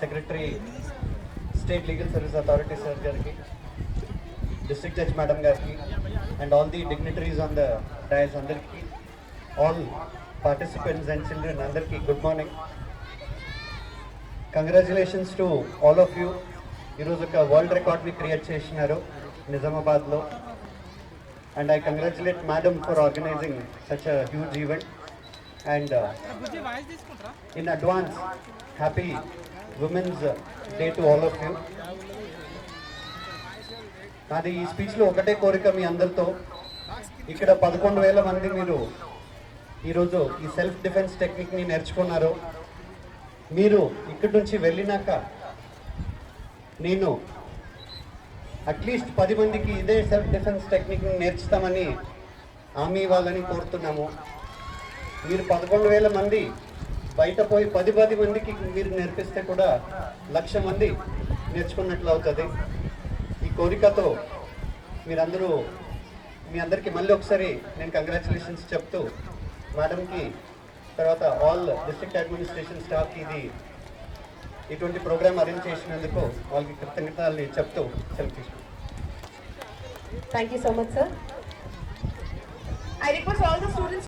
Secretary state legal service authority sir గారికి district judge madam గారికి and all the dignitaries on the dais అందరికీ all participants and children అందరికీ good morning congratulations to all of you ఈరోజు ఒక world రికార్డ్ని create చేసినారు నిజామాబాద్లో. And I congratulate madam for organizing such a huge event and in advance happy women's day to all of you నాది ఈ స్పీచ్లో ఒకటే కోరిక మీ అందరితో. ఇక్కడ పదకొండు వేల మంది మీరు ఈరోజు ఈ సెల్ఫ్ డిఫెన్స్ టెక్నిక్ని నేర్చుకున్నారు. మీరు ఇక్కడి నుంచి వెళ్ళినాక నేను అట్లీస్ట్ పది మందికి ఇదే సెల్ఫ్ డిఫెన్స్ టెక్నిక్ని నేర్చుతామని హామీ ఇవ్వాలని కోరుతున్నాము. మీరు పదకొండు వేల మంది బయట పోయి పది పది మందికి మీరు నేర్పిస్తే కూడా లక్ష మంది నేర్చుకున్నట్లు అవుతుంది. ఈ కోరికతో మీరందరూ మీ అందరికీ మళ్ళీ ఒకసారి నేను కంగ్రాచులేషన్స్ చెప్తూ మేడంకి తర్వాత ఆల్ డిస్ట్రిక్ట్ అడ్మినిస్ట్రేషన్ స్టాఫ్కి ఇది ఇటువంటి ప్రోగ్రామ్ అరేంజ్ చేసినందుకు వాళ్ళకి కృతజ్ఞతలు చెప్తూ సెలవు తీసుకున్నాను thank you so much sir I request all the students